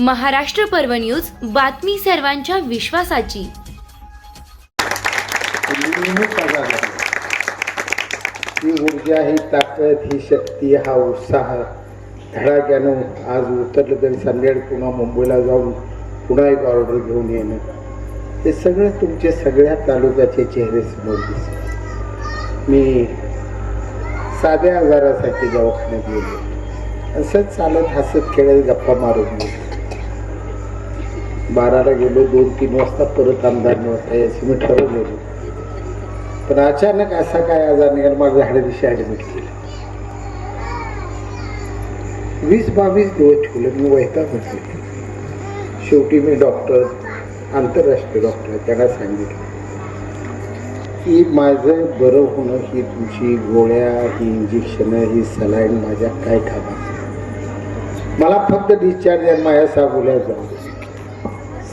महाराष्ट्र पर्व न्यूज बातमी सर्वांच्या विश्वासाची. ही ऊर्जा ही ताकद ही शक्ती हा उत्साह. धडाक्यानं आज उतरलं तरी संध्याकाळी पुन्हा मुंबईला जाऊन पुन्हा एक ऑर्डर घेऊन येणं. हे सगळं तुमचे सगळ्या तालुक्याचे चेहरे समोर दिसले मी साध्या आजारासाठी दवाखान्यात गेलो. असंच चालत हसत खेळत गप्पा मारून गेलो. बाराला गेलो दोन तीन वाजता परत आमदार नव्हता याची मी ठरवलेलं पण अचानक असा काय आजार निघाला माझं दिवशी ॲडमिट केलं वीस बावीस दिवस ठेवलं मी वैताग म्हटले शेवटी मी डॉक्टर आंतरराष्ट्रीय डॉक्टर त्यांना सांगितलं की माझं बरं होणं ही तुमची गोळ्या ही इंजेक्शनं ही सलाईन माझ्या काय कामात. मला फक्त डिस्चार्ज आणि माझ्या सांगोल्यात जाऊ दे.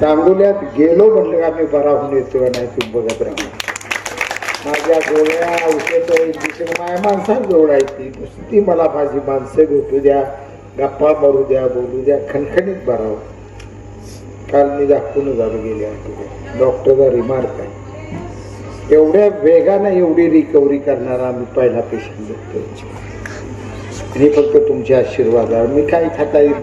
सांगोल्यात गेलो म्हटलं का मी बरा होऊन येतो नाही तुम्ही बघत राहा. माझ्या गोळ्या औषध दुसरी माझ्या माणसात जोडायची ती. नुसती मला माझी माणसं भेटू द्या गप्पा मारू द्या बोलू द्या खणखणीत बराव काल मी दाखवून झालो गेले आठवड्यात डॉक्टरचा रिमार्क आहे. एवढ्या वेगानं एवढी रिकव्हरी करणारा आम्ही पहिला पेशंट बघतो आणि फक्त तुमच्या आशीर्वाद मी काय खाता येईल